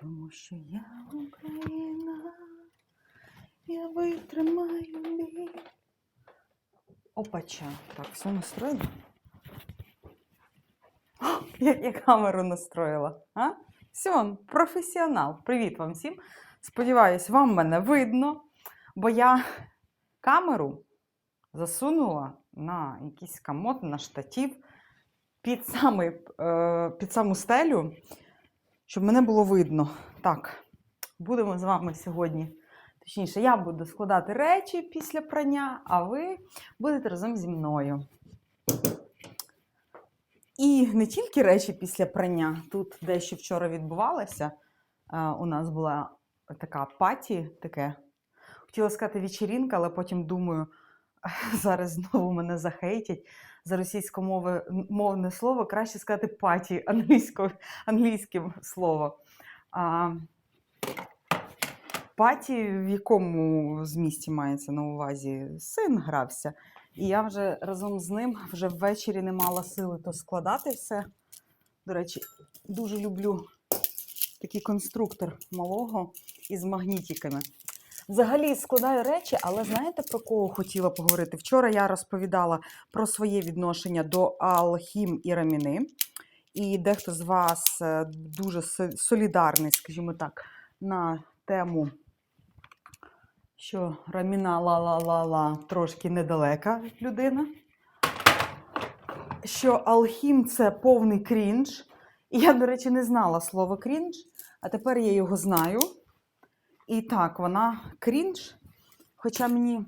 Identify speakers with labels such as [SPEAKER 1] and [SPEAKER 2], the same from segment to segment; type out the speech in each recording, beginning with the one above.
[SPEAKER 1] Тому що я Україна, я витримаю біль. Опача. Так, все настроєно? О, я камеру настроїла. А? Все, професіонал. Привіт вам всім. Сподіваюсь, вам мене видно, бо я камеру засунула на якийсь комод, на штатів під, самий, е, під саму стелю, щоб мене було видно. Так, будемо з вами сьогодні. Точніше, я буду складати речі після прання, а ви будете разом зі мною. І не тільки речі після прання. Тут дещо вчора відбувалося. Е, У нас була така паті, таке. Хотіла сказати вечірінка, але потім думаю, зараз знову мене захейтять за російськомовне слово, краще сказати паті англійським словом. А, паті, в якому змісті мається на увазі, син грався. І я вже разом з ним вже ввечері не мала сили то складати все. До речі, дуже люблю такий конструктор малого із магнітиками. Взагалі складаю речі, але знаєте про кого хотіла поговорити? Вчора я розповідала про своє відношення до алхім і раміни. І дехто з вас е, дуже солідарний, скажімо так, на тему, що раміна ла-ла-ла-ла трошки недалека людина. Що алхім це повний крінж. І я, до речі, не знала слово крінж, а тепер я його знаю. І так, вона крінж, хоча мені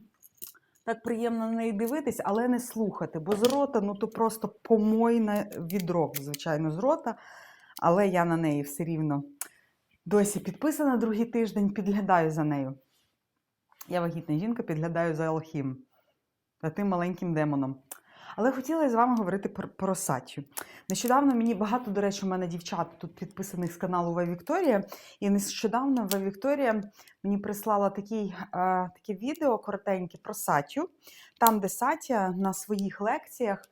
[SPEAKER 1] так приємно на неї дивитись, але не слухати, бо з рота, ну то просто помойне відро, звичайно, з рота. Але я на неї все рівно досі підписана другий тиждень, підглядаю за нею. Я вагітна жінка, підглядаю за Алхім, за тим маленьким демоном. Але хотіла з вами говорити про, про Сатю. Нещодавно мені багато, до речі, у мене дівчат тут підписаних з каналу Ва Вікторія. І нещодавно Ва Вікторія мені прислала такий, е, таке відео коротеньке про Сатю, там, де Сатя на своїх лекціях,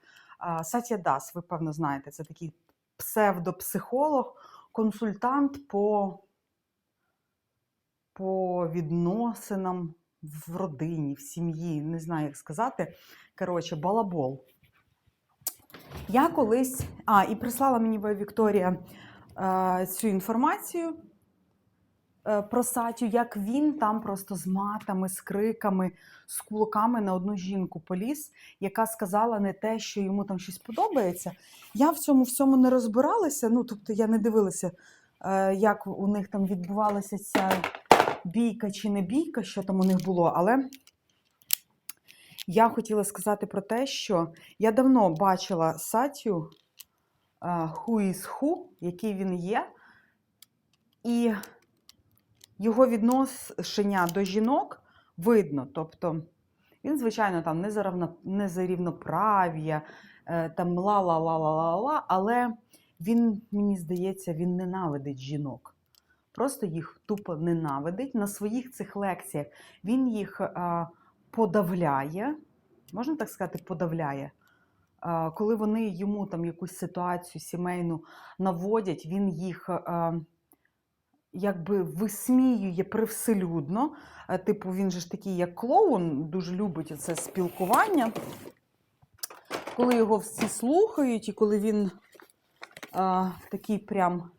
[SPEAKER 1] е, Сатя Дас, ви певно знаєте, це такий псевдопсихолог, консультант по, по відносинам в родині, в сім'ї, не знаю, як сказати. Коротше, балабол. Я колись. А, і прислала мені Вікторія е, цю інформацію е, про Сатю, як він там просто з матами, з криками, з кулаками на одну жінку поліз, яка сказала не те, що йому там щось подобається. Я в цьому всьому не розбиралася. Ну, тобто я не дивилася, е, як у них там відбувалася ця бійка чи не бійка, що там у них було, але. Я хотіла сказати про те, що я давно бачила Сатю Who is Who, який він є, і його відношення до жінок видно. Тобто він, звичайно, там не за, равно, не за рівноправ'я, е, там ла-ла-ла-ла-ла-ла, але він, мені здається, він ненавидить жінок. Просто їх тупо ненавидить. На своїх цих лекціях він їх е, подавляє, можна так сказати, подавляє. Е, Коли вони йому там якусь ситуацію сімейну наводять, він їх е, якби висміює привселюдно. Типу, він же ж такий, як клоун, дуже любить це спілкування. Коли його всі слухають, і коли він е, такий прям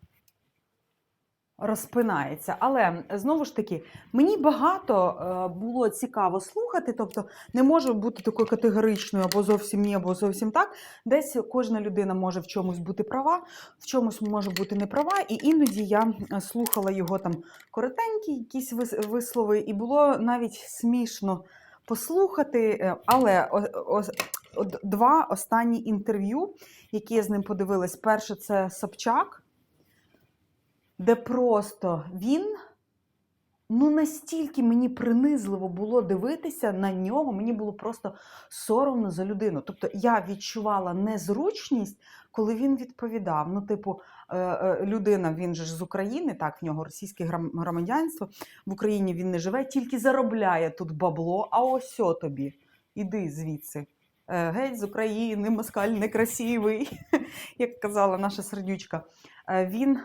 [SPEAKER 1] розпинається. Але знову ж таки, мені багато е, було цікаво слухати, тобто не може бути такою категоричною або зовсім ні, або зовсім так. Десь кожна людина може в чомусь бути права, в чомусь може бути не права. І іноді я е, слухала його там коротенькі якісь вис- вислови, і було навіть смішно послухати. е, Але два останні інтерв'ю, які я з ним подивилась, перше це Собчак де просто він ну настільки мені принизливо було дивитися на нього, мені було просто соромно за людину. Тобто я відчувала незручність, коли він відповідав. Ну, типу, е, е, людина, він же ж з України, так, в нього російське громадянство, в Україні він не живе, тільки заробляє тут бабло, а ось о тобі. Іди звідси. е, геть з України, москаль некрасивий, як казала наша сердючка. Він,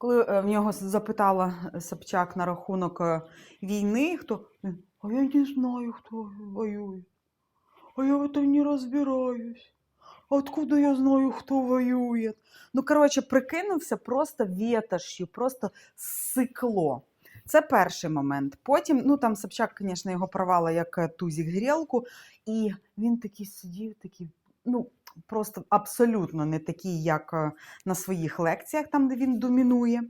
[SPEAKER 1] коли е, в нього запитала Собчак на рахунок е, війни, хто а я не знаю, хто воює. А я в этом не розбираюсь. Откуда я знаю, хто воює? Ну, коротше, прикинувся просто ветош'ю, просто сикло. Це перший момент. Потім, ну там Собчак, звісно, його порвала як е, тузік грілку, і він такий сидів, такий, ну, просто абсолютно не такий, як е, на своїх лекціях, там, де він домінує.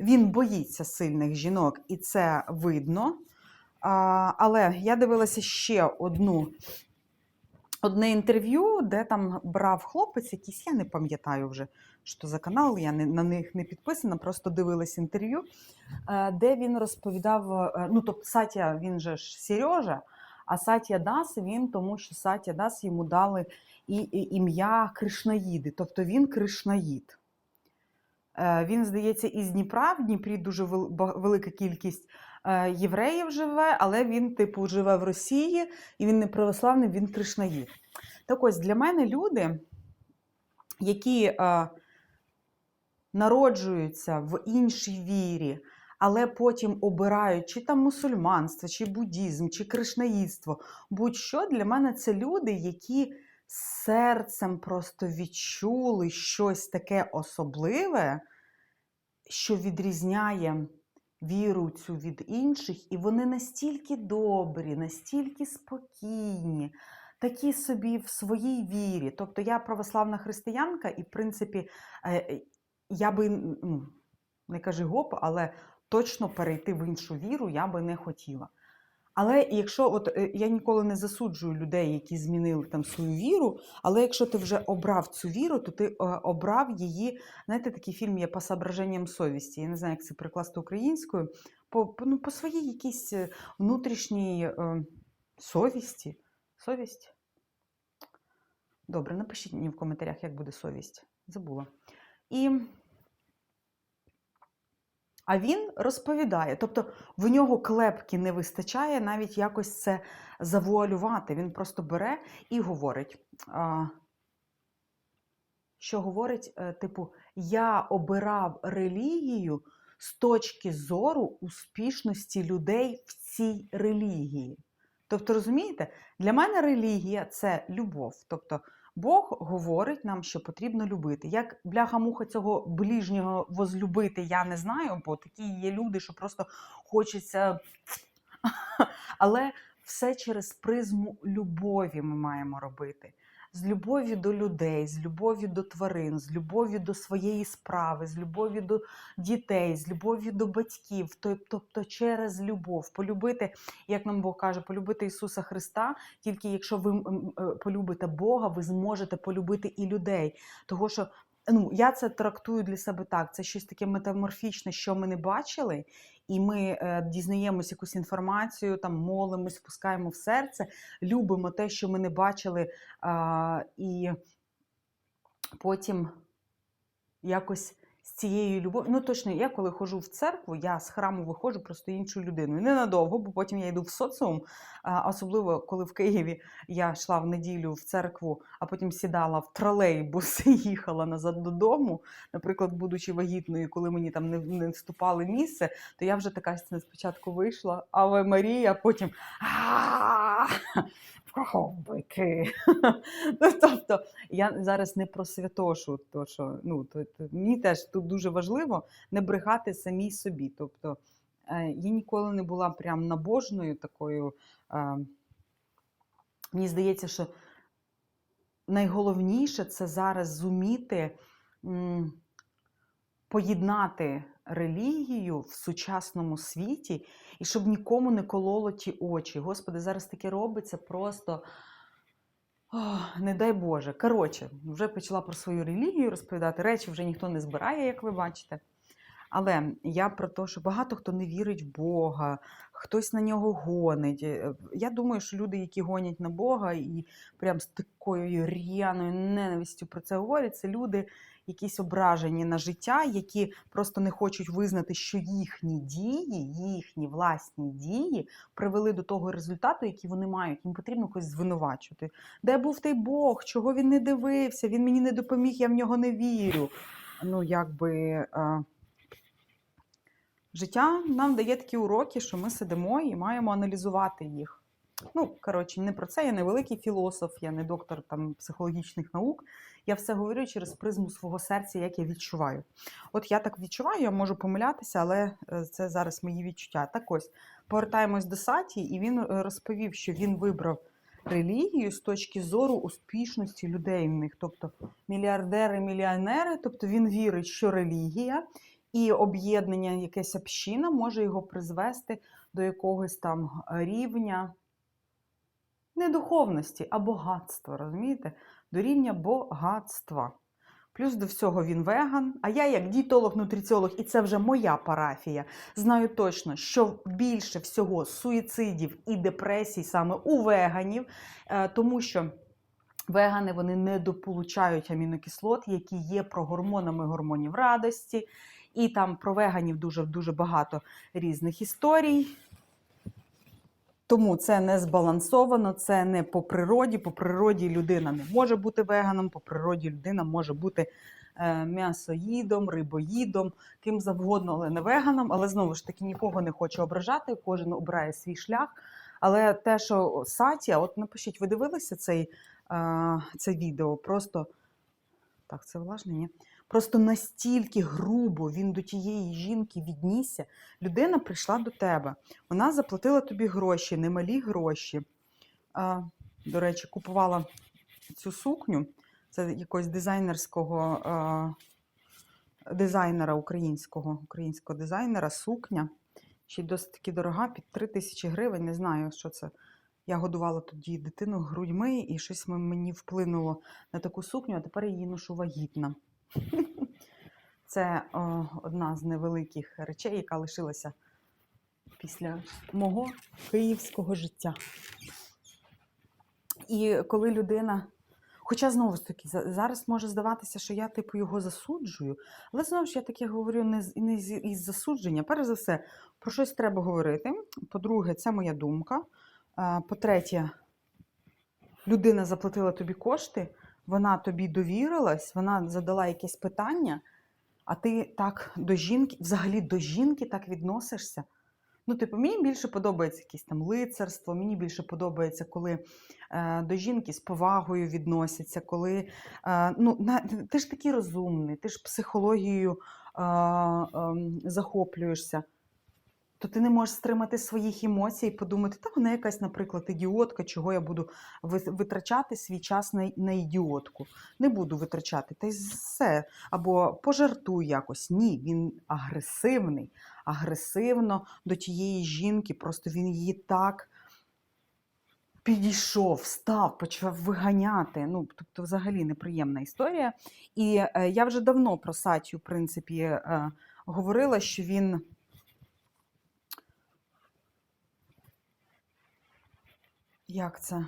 [SPEAKER 1] Він боїться сильних жінок, і це видно. Але я дивилася ще одну одне інтерв'ю, де там брав хлопець якийсь, я не пам'ятаю вже, що за канал, я не, на них не підписана, просто дивилась інтерв'ю, е, де він розповідав: е, ну, тобто Сатя, він же ж Сережа, а Сатя Дас він, тому що Сатя Дас йому дали ім'я Кришнаїди, тобто він Кришнаїд. Е, Він, здається, із Дніпра. В Дніпрі дуже велика кількість е, євреїв живе, але він, типу, живе в Росії, і він не православний, він кришнаїд. Так ось для мене люди, які е, народжуються в іншій вірі, але потім обирають чи там мусульманство, чи буддізм, чи кришнаїдство, будь-що для мене це люди, які серцем просто відчули щось таке особливе, що відрізняє віру цю від інших, і вони настільки добрі, настільки спокійні, такі собі в своїй вірі. Тобто я православна християнка, і, в принципі, е, е, я би ну, не кажи гоп, але точно перейти в іншу віру я би не хотіла. Але якщо от е, я ніколи не засуджую людей, які змінили там свою віру, але якщо ти вже обрав цю віру, то ти е, обрав її. Знаєте, такий фільм є по соображенням совісті. Я не знаю, як це прикласти українською, по, ну, по своїй якійсь е, внутрішній е, совісті. Совість? Добре, напишіть мені в коментарях, як буде совість. Забула. І а він розповідає, тобто в нього клепки не вистачає навіть якось це завуалювати. Він просто бере і говорить. Що говорить, е, типу, я обирав релігію з точки зору успішності людей в цій релігії. Тобто, розумієте, для мене релігія це любов. Тобто, Бог говорить нам, що потрібно любити. Як бляха-муха цього ближнього возлюбити, я не знаю, бо такі є люди, що просто хочеться. Але все через призму любові ми маємо робити. З любові до людей, з любові до тварин, з любові до своєї справи, з любові до дітей, з любові до батьків, тобто через любов. Полюбити, як нам Бог каже, полюбити Ісуса Христа, тільки якщо ви е, полюбите Бога, ви зможете полюбити і людей. Того що ну, я це трактую для себе так: це щось таке метаморфічне, що ми не бачили, і ми е, дізнаємось якусь інформацію, там молимось, пускаємо в серце, любимо те, що ми не бачили, е, і потім якось. Цією любов'ю, ну точно, я коли ходжу в церкву, я з храму виходжу просто іншою людиною. Ненадовго, бо потім я йду в соціум. Особливо коли в Києві я йшла в неділю в церкву, а потім сідала в тролейбус і їхала назад додому. Наприклад, будучи вагітною, коли мені там не, не вступали місце, то я вже така спочатку вийшла, Аве Марія, потім «А. Ну, Тобто я зараз не про святошу, то що ну то, то мені теж тут дуже важливо не брехати самій собі. Тобто е, я ніколи не була прям набожною такою. Е, мені здається, що найголовніше це зараз зуміти м, поєднати релігію в сучасному світі і щоб нікому не кололо ті очі. Господи, зараз таке робиться просто. Ох, не дай Боже. Коротше, вже почала про свою релігію розповідати. Речі вже ніхто не збирає, як ви бачите. Але я про те, що багато хто не вірить в Бога, хтось на нього гонить. Е, Я думаю, що люди, які гонять на Бога і прям з такою р'яною ненавистю про це говорять, це люди, якісь ображені на життя, які просто не хочуть визнати, що їхні дії, їхні власні дії привели до того результату, який вони мають. Їм потрібно когось звинувачувати. Де був той Бог? Чого він не дивився? Він мені не допоміг, я в нього не вірю. Ну, якби. Життя нам дає такі уроки, що ми сидимо і маємо аналізувати їх. Ну, коротше, не про це. Я не великий філософ, я не доктор там, психологічних наук. Я все говорю через призму свого серця, як я відчуваю. От я так відчуваю, я можу помилятися, але е, це зараз мої відчуття. Так ось, повертаємось до Саті, і він е, розповів, що він вибрав релігію з точки зору успішності людей в них, тобто мільярдери, мільйонери. Тобто він вірить, що релігія і об'єднання, якась община може його призвести до якогось там рівня не духовності, а багатства, розумієте? До рівня багатства. Плюс до всього він веган. А я, як дієтолог, нутриціолог, і це вже моя парафія, знаю точно, що більше всього суїцидів і депресій саме у веганів, е, тому що. Вегани вони не дополучають амінокислот, які є прогормонами гормонів радості. І там про веганів дуже дуже багато різних історій. Тому це не збалансовано, це не по природі. По природі людина не може бути веганом, по природі людина може бути е, м'ясоїдом, рибоїдом, ким завгодно, але не веганом. Але знову ж таки нікого не хочу ображати, кожен обирає свій шлях. Але те, що Сатія, от напишіть, ви дивилися цей, е, це відео? Просто так, це влажне, ні? Просто настільки грубо він до тієї жінки віднісся. Людина прийшла до тебе. Вона заплатила тобі гроші, немалі гроші. А, До речі, купувала цю сукню. Це якогось дизайнерського а, дизайнера українського, українського дизайнера, сукня. Ще й досить таки дорога, під 3 тисячі гривень. Не знаю, що це. Я годувала тоді дитину грудьми, і щось мені вплинуло на таку сукню, а тепер її ношу вагітна. Це о, одна з невеликих речей, яка лишилася після мого київського життя. І коли людина. Хоча знову ж таки, зараз може здаватися, що я типу його засуджую, але знову ж я таке говорю не, не з- із засудження. Перш за все, про щось треба говорити. По-друге, це моя думка. По-третє, людина заплатила тобі кошти, вона тобі довірилась, вона задала якесь питання, а ти так до жінки, взагалі до жінки так відносишся. Ну, типу, мені більше подобається якесь там лицарство, мені більше подобається, коли е, до жінки з повагою відносяться, коли е, ну, на, ти ж такий розумний, ти ж психологією е, е, захоплюєшся то ти не можеш стримати своїх емоцій і подумати, та вона якась, наприклад, ідіотка, чого я буду витрачати свій час на, на ідіотку. Не буду витрачати, та й все. Або пожартуй якось. Ні, він агресивний, агресивно до тієї жінки, просто він її так. Підійшов, став, почав виганяти. Ну, тобто, взагалі неприємна історія. І е, я вже давно про Сатю, в принципі, е, говорила, що він Як це?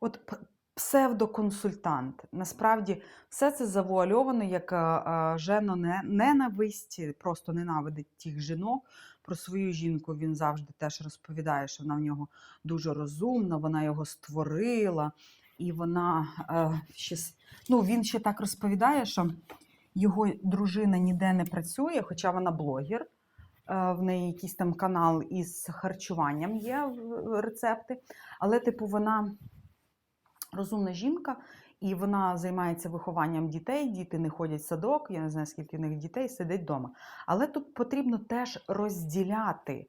[SPEAKER 1] От псевдоконсультант. Насправді все це завуальовано як а, а, жено ненависть, просто ненавидить тих жінок. Про свою жінку він завжди теж розповідає, що вона в нього дуже розумна, вона його створила, і вона е, ще, ну, він ще так розповідає, що його дружина ніде не працює, хоча вона блогер. Е, В неї якийсь там канал із харчуванням є рецепти. Але, типу, вона розумна жінка, і вона займається вихованням дітей. Діти не ходять в садок, я не знаю, скільки в них дітей сидить вдома. Але тут потрібно теж розділяти,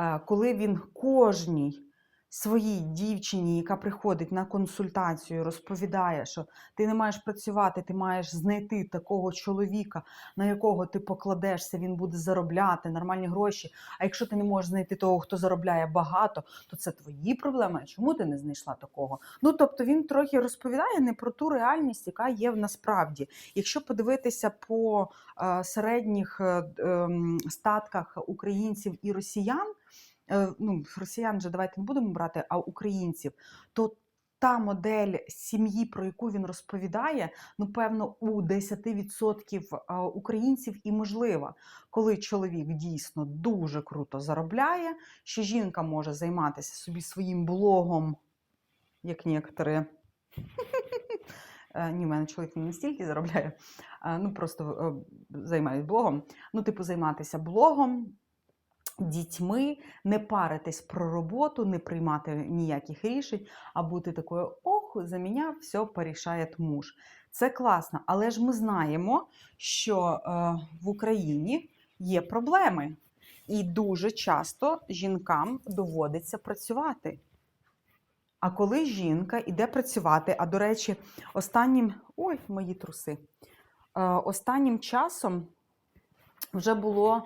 [SPEAKER 1] е, коли він кожній своїй дівчині, яка приходить на консультацію, розповідає, що ти не маєш працювати, ти маєш знайти такого чоловіка, на якого ти покладешся, він буде заробляти нормальні гроші. А якщо ти не можеш знайти того, хто заробляє багато, то це твої проблеми. Чому ти не знайшла такого? Ну тобто він трохи розповідає не про ту реальність, яка є в насправді. Якщо подивитися по е, середніх е, ем, статках українців і росіян, ну росіян же давайте не будемо брати, а українців, то та модель сім'ї, про яку він розповідає, ну певно, у 10% е, українців і можлива, коли чоловік дійсно дуже круто заробляє, що жінка може займатися собі своїм блогом, як некоторі. Е, Ні, в мене чоловік не настільки заробляє, е, ну просто е, займаюсь блогом. Ну, типу, займатися блогом, дітьми, не паритись про роботу, не приймати ніяких рішень, а бути такою: ох, за мене все порішає муж. Це класно, але ж ми знаємо, що е, в Україні є проблеми, і дуже часто жінкам доводиться працювати. А коли жінка йде працювати, а до речі, останнім ой, мої труси. Е, останнім часом вже було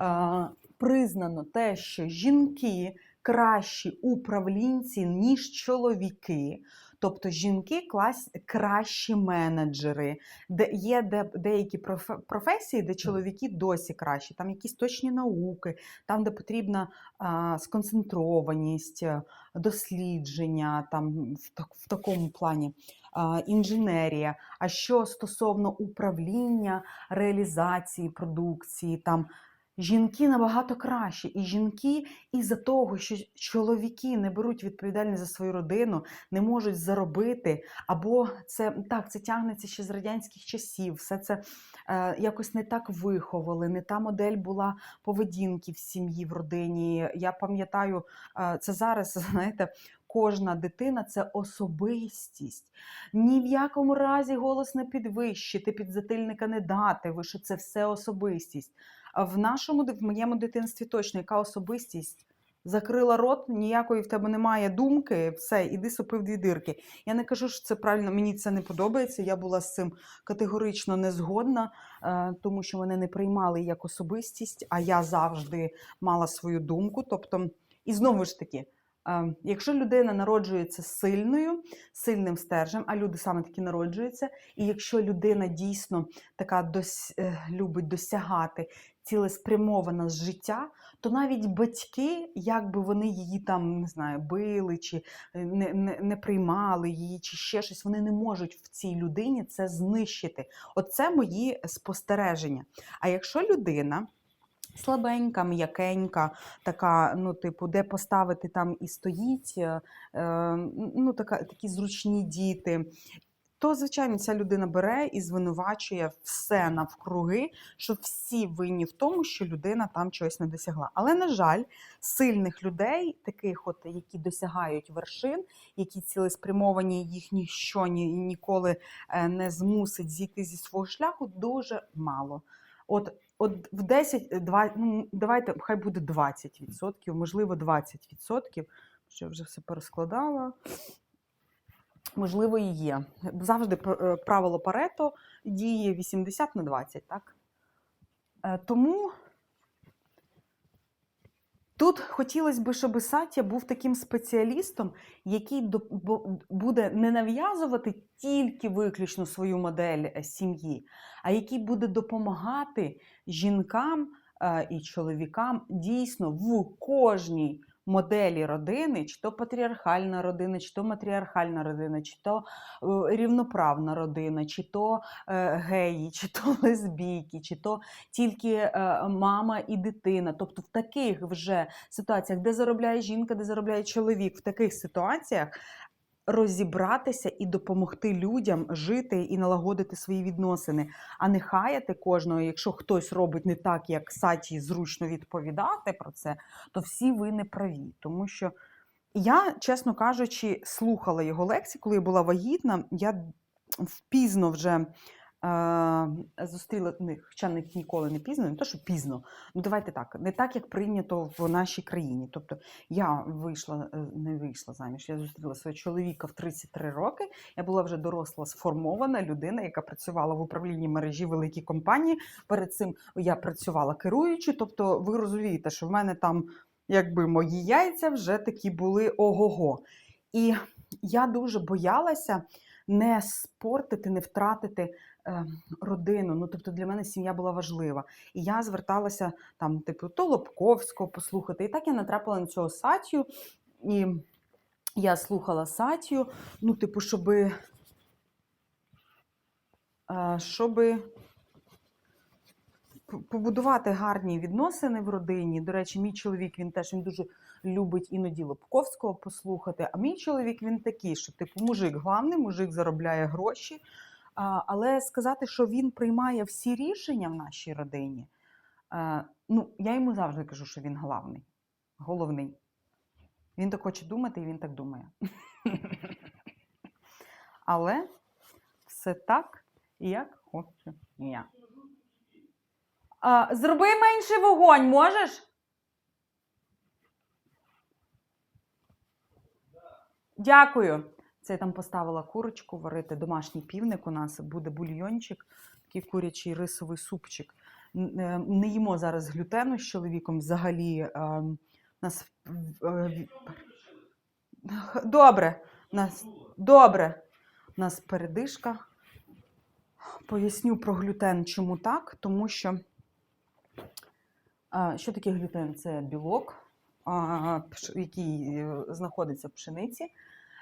[SPEAKER 1] е, признано те, що жінки кращі управлінці, ніж чоловіки. Тобто жінки клас, кращі менеджери, де є де, деякі профе- професії, де чоловіки досі кращі, там якісь точні науки, там, де потрібна а, сконцентрованість, дослідження, там в, так, в такому плані а, інженерія. А що стосовно управління, реалізації продукції, там жінки набагато кращі. І жінки із-за того, що чоловіки не беруть відповідальність за свою родину, не можуть заробити, або це так, це тягнеться ще з радянських часів. Все це е, якось не так виховали, не та модель була поведінки в сім'ї, в родині. Я пам'ятаю, е, це зараз, знаєте. Кожна дитина це особистість. Ні в якому разі голос не підвищити, підзатильника не дати. Ви що це все особистість. В нашому в моєму дитинстві точно яка особистість? Закрила рот, ніякої в тебе немає думки, все, іди сопив дві дирки. Я не кажу, що це правильно, мені це не подобається. Я була з цим категорично не згодна, е, тому що мене не приймали як особистість, а я завжди мала свою думку. Тобто, і знову ж таки, е, якщо людина народжується сильною, сильним стержем, а люди саме таки народжуються, і якщо людина дійсно така дос, е, любить досягати, цілеспрямована з життя, то навіть батьки, як би вони її там не знаю, били чи е, не, не, не приймали її, чи ще щось, вони не можуть в цій людині це знищити. Оце мої спостереження. А якщо людина. Слабенька, м'якенька, така, ну, типу, де поставити там і стоїть, е, е, ну, така, такі зручні діти. То, звичайно, ця людина бере і звинувачує все навкруги, що всі винні в тому, що людина там чогось не досягла. Але, на жаль, сильних людей, таких, от, які досягають вершин, які цілеспрямовані, їх ніщо ні, ніколи е, не змусить зійти зі свого шляху, дуже мало. От, от в 10, 20, ну, давайте, хай буде 20%, можливо, 20%, що вже все перескладала. Можливо, і є. Завжди е, правило Парето діє 80 на 20, так? Е, Тому тут хотілося б, щоб Сатя був таким спеціалістом, який буде не нав'язувати тільки виключно свою модель е, сім'ї, а який буде допомагати жінкам і чоловікам дійсно в кожній моделі родини, чи то патріархальна родина, чи то матріархальна родина, чи то е, рівноправна родина, чи то е, геї, чи то лесбійки, чи то тільки е, мама і дитина. Тобто в таких вже ситуаціях, де заробляє жінка, де заробляє чоловік, в таких ситуаціях. Розібратися і допомогти людям жити і налагодити свої відносини, а не хаяти кожного. Якщо хтось робить не так, як Саті зручно відповідати про це, то всі ви не праві. Тому що я, чесно кажучи, слухала його лекції, коли я була вагітна. Я впізно вже зустріла ну, хоча не- ніколи не пізно, не то, що пізно. Ну давайте так, не так, як прийнято в нашій країні. Тобто я вийшла, е, не вийшла заміж, я зустріла свого чоловіка в 33 роки. Я була вже доросла, сформована людина, яка працювала в управлінні мережі великій компанії. Перед цим я працювала керуючи. Тобто, ви розумієте, що в мене там якби мої яйця вже такі були ого-го. І я дуже боялася не спортити, не втратити родину. Ну, тобто для мене сім'я була важлива. І я зверталася там, типу, то Лобковського послухати. І так я натрапила на цього сатію. І я слухала сатію, ну, типу, щоби. е, щоби побудувати гарні відносини в родині. До речі, мій чоловік він теж він дуже любить іноді Лобковського послухати. А мій чоловік він такий, що типу мужик главний, мужик заробляє гроші. Але сказати, що він приймає всі рішення в нашій родині, е, ну я йому завжди кажу, що він главний, головний. Він так хоче думати, і він так думає. Але все так, як хочу я. Зроби менше вогонь, можеш? Дякую. Це я там поставила курочку варити. Домашній півник у нас буде бульйончик, такий курячий рисовий супчик. Е, Не їмо зараз глютену з чоловіком взагалі. е, Нас е, добре, нас добре. Нас передишка. Поясню про глютен, чому так, тому що а, що таке глютен? Це білок, який е, знаходиться в пшениці.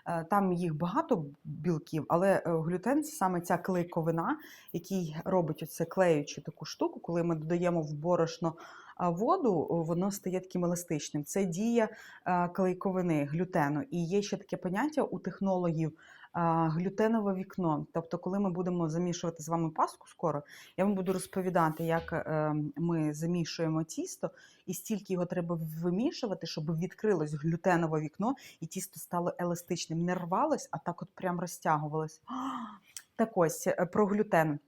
[SPEAKER 1] Е, Там їх багато білків, але е, глютен це саме ця клейковина, який робить оце клеючу таку штуку, коли ми додаємо в борошно воду, воно стає таким еластичним. Це дія е, клейковини глютену. І є ще таке поняття у технологів глютенове вікно. Тобто, коли ми будемо замішувати з вами паску скоро, я вам буду розповідати, як е, ми замішуємо тісто, і стільки його треба вимішувати, щоб відкрилось глютенове вікно, і тісто стало еластичним. Не рвалось, а так от прям розтягувалось. Так ось е, про глютен.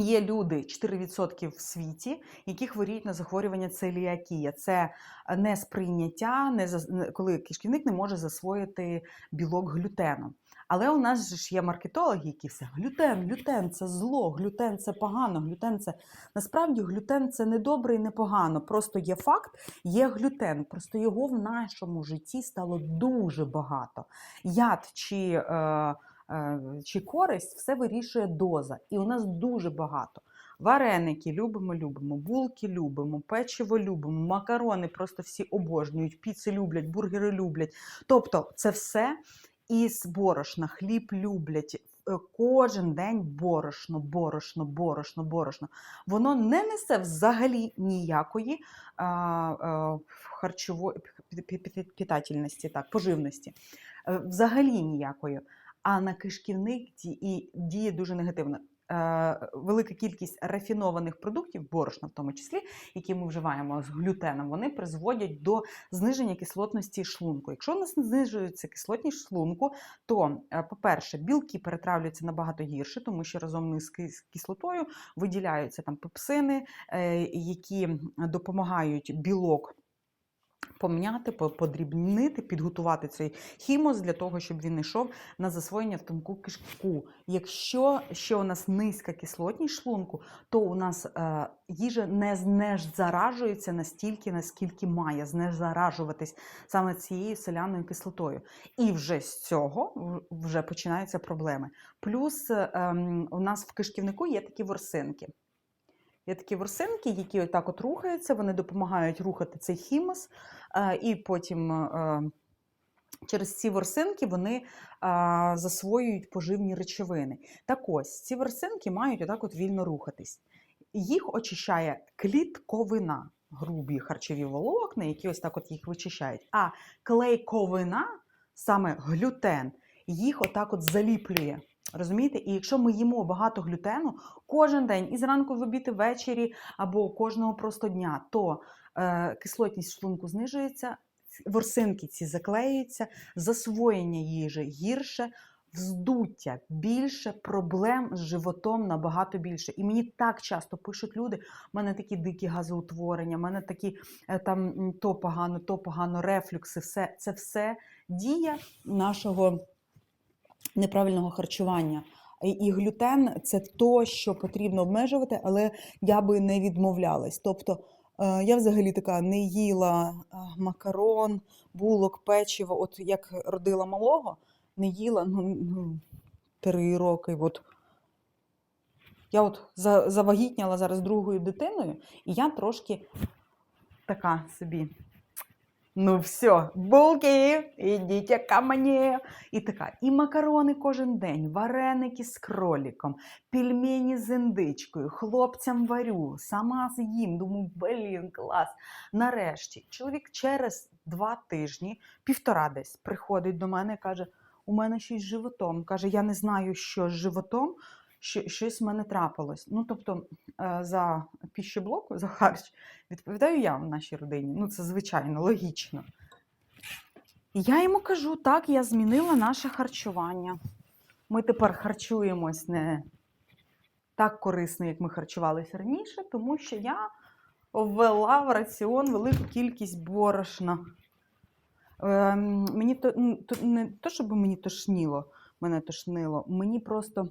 [SPEAKER 1] Є люди 4% в світі, які хворіють на захворювання целіакія. Це несприйняття, не не- коли кишківник не може засвоїти білок глютену. Але у нас ж є маркетологи, які все глютен, глютен це зло, глютен це погано, глютен це насправді глютен це не добре і не погано. Просто є факт, є глютен. Просто його в нашому житті стало дуже багато. Яд чи, е, чи користь все вирішує доза. І у нас дуже багато. Вареники любимо, любимо, булки любимо, печиво любимо, макарони просто всі обожнюють, піци люблять, бургери люблять. Тобто це все із борошна, хліб люблять. е, Кожен день борошно, борошно, борошно, борошно. Воно не несе взагалі ніякої а, а, харчової питательності, так, поживності. Е, Взагалі ніякої. А на кишківник і діє дуже негативно. Е, Велика кількість рафінованих продуктів, борошна в тому числі, які ми вживаємо з глютеном, вони призводять до зниження кислотності шлунку. Якщо у нас знижується кислотність шлунку, то, е, по-перше, білки перетравлюються набагато гірше, тому що разом кис- кислотою виділяються там пепсини, е, які допомагають білок. Помняти, по- подрібнити, підготувати цей хімоз для того, щоб він йшов на засвоєння в тонку кишку. Якщо ще у нас низька кислотність шлунку, то у нас е, їжа не знезаражується настільки, наскільки має знезаражуватись саме цією селяною кислотою. І вже з цього вже починаються проблеми. Плюс е, у нас в кишківнику є такі ворсинки. Є такі ворсинки, які отак от рухаються, вони допомагають рухати цей хімос, е, і потім е, через ці ворсинки вони засвоюють поживні речовини. Так ось, ці ворсинки мають отак от вільно рухатись. Їх очищає клітковина, грубі харчові волокна, які ось так от їх вичищають. А клейковина, саме глютен, їх отак от заліплює. Розумієте? І якщо ми їмо багато глютену кожен день, і зранку в обід, і ввечері, або кожного просто дня, то е, кислотність шлунку знижується, ворсинки ці заклеюються, засвоєння їжі гірше, вздуття, більше проблем з животом набагато більше. І мені так часто пишуть люди: в мене такі дикі газоутворення, в мене такі е, там то погано, то погано, рефлюкси, все це все дія нашого неправильного харчування. І- глютен це то, що потрібно обмежувати, але я би не відмовлялась. Тобто е, я взагалі така не їла е, макарон, булок, печиво. От як родила малого, не їла ну, ну, три роки. От. Я от завагітняла зараз другою дитиною, і я трошки така собі. Ну все, булки, ідіть ко мені. І така, і макарони кожен день, вареники з кроліком, пельмені з індичкою, хлопцям варю, сама з'їм. Думаю, блін, клас. Нарешті, чоловік через два тижні, півтора десь, приходить до мене і каже: у мене щось з животом. Каже, я не знаю, що з животом, щось в мене трапилось. Ну, тобто, е, за піщеблок, за харч, відповідаю я в нашій родині. Ну, це звичайно, логічно. Я йому кажу: так, я змінила наше харчування. Ми тепер харчуємось не так корисно, як ми харчувалися раніше, тому що я ввела в раціон велику кількість борошна. Ем, мені то, то не то, щоб мені тошніло, мене тошнило. Мені просто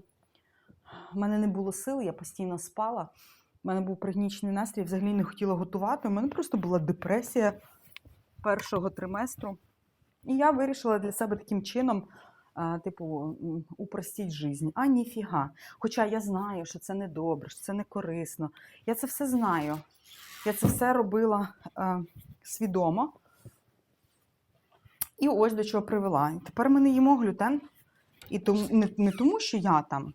[SPEAKER 1] в мене не було сил, я постійно спала. У мене був пригнічений настрій, взагалі не хотіла готувати. У мене просто була депресія першого триместру. І я вирішила для себе таким чином, типу, упростіть життя. А ніфіга. Хоча я знаю, що це не добре, що це не корисно. Я це все знаю. Я це все робила е, свідомо. І ось до чого привела. Тепер ми не їмо глютен. І тому, не, не тому, що я там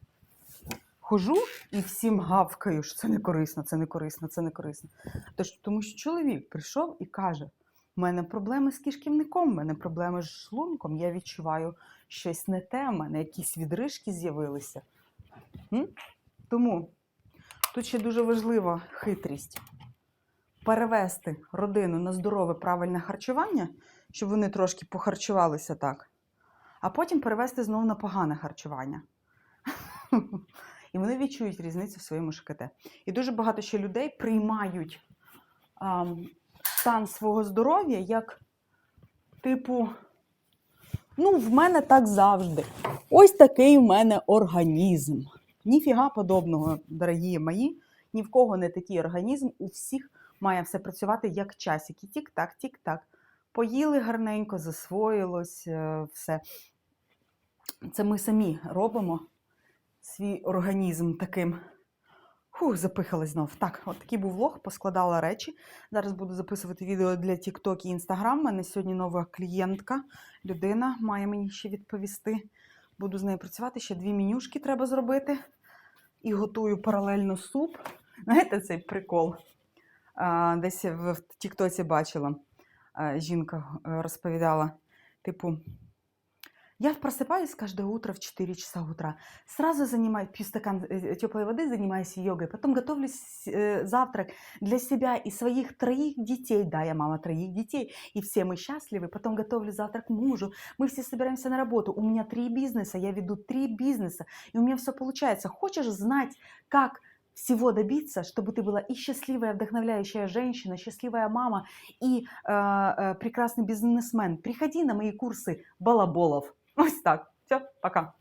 [SPEAKER 1] хожу і всім гавкаю, що це не корисно, це не корисно, це не корисно. Тож, тому що чоловік прийшов і каже: у мене проблеми з кишківником, у мене проблеми з шлунком, я відчуваю щось не те, у мене якісь відрижки з'явилися. Тому тут ще дуже важлива хитрість перевести родину на здорове правильне харчування, щоб вони трошки похарчувалися так, а потім перевести знову на погане харчування. І вони відчують різницю в своєму ШКТ. І дуже багато ще людей приймають ам, стан свого здоров'я як, типу, ну, в мене так завжди. Ось такий в мене організм. Ніфіга подобного, дорогі мої. Ні в кого не такий організм. У всіх має все працювати як часики. Тік-так, тік-так. Поїли гарненько, засвоїлось е, все. Це ми самі робимо свій організм таким. Фух, запихалась знов. Так, от такий був влог, поскладала речі. Зараз буду записувати відео для TikTok і Instagram. У мене сьогодні нова клієнтка, людина має мені ще відповісти. Буду з нею працювати. Ще дві менюшки треба зробити. І готую паралельно суп. Знаєте, цей прикол? Десь в Тіктоці бачила. Жінка е, розповідала, типу. Я просыпаюсь каждое утро в 4 часа утра. Сразу занимаюсь, пью стакан теплой воды, занимаюсь йогой. Потом готовлю э, завтрак для себя и своих троих детей. Да, я мама троих детей. И все мы счастливы. Потом готовлю завтрак мужу. Мы все собираемся на работу. У меня три бизнеса. Я веду три бизнеса. И у меня все получается. Хочешь знать, как всего добиться, чтобы ты была и счастливая, вдохновляющая женщина, счастливая мама и э, э, прекрасный бизнесмен. Приходи на мои курсы балаболов. Ось так. Все, пока.